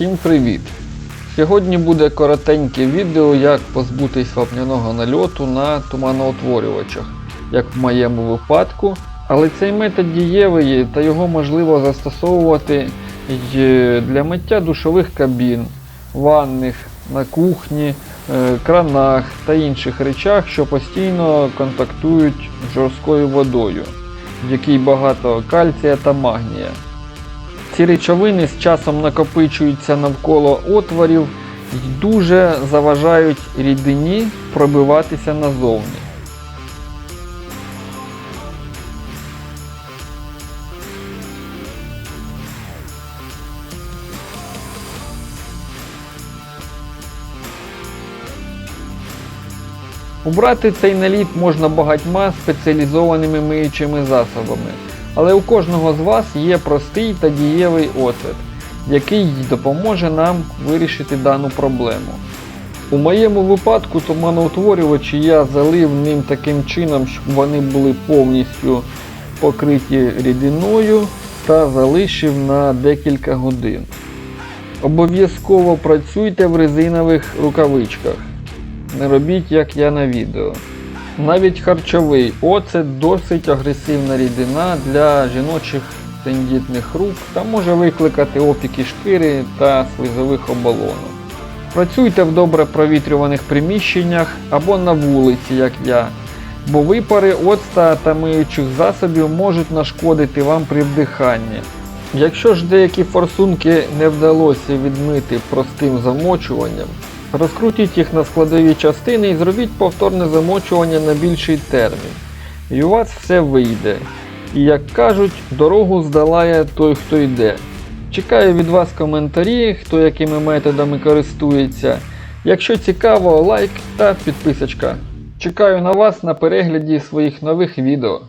Всім привіт! Сьогодні буде коротеньке відео, як позбутись вапняного нальоту на туманоутворювачах, як в моєму випадку. Але цей метод дієвий та його можливо застосовувати й для миття душових кабін, ванних, на кухні, е, кранах та інших речах, що постійно контактують з жорсткою водою, в якій багато кальція та магнія. Ці речовини з часом накопичуються навколо отворів і дуже заважають рідині пробиватися назовні. Убрати цей наліт можна багатьма спеціалізованими миючими засобами, але у кожного з вас є простий та дієвий оцет, який допоможе нам вирішити дану проблему. У моєму випадку туманоутворювачі я залив ним таким чином, щоб вони були повністю покриті рідиною та залишив на декілька годин. Обов'язково працюйте в резинових рукавичках. Не робіть, як я на відео. Навіть харчовий оцет досить агресивна рідина для жіночих тендітних рук та може викликати опіки шкіри та слизових оболонок. Працюйте в добре провітрюваних приміщеннях або на вулиці, як я, бо випари оцта та миючих засобів можуть нашкодити вам при вдиханні. Якщо ж деякі форсунки не вдалося відмити простим замочуванням, розкрутіть їх на складові частини і зробіть повторне замочування на більший термін. І у вас все вийде. І як кажуть, дорогу здолає той, хто йде. Чекаю від вас коментарі, хто якими методами користується. Якщо цікаво, лайк та підписочка. Чекаю на вас на перегляді своїх нових відео.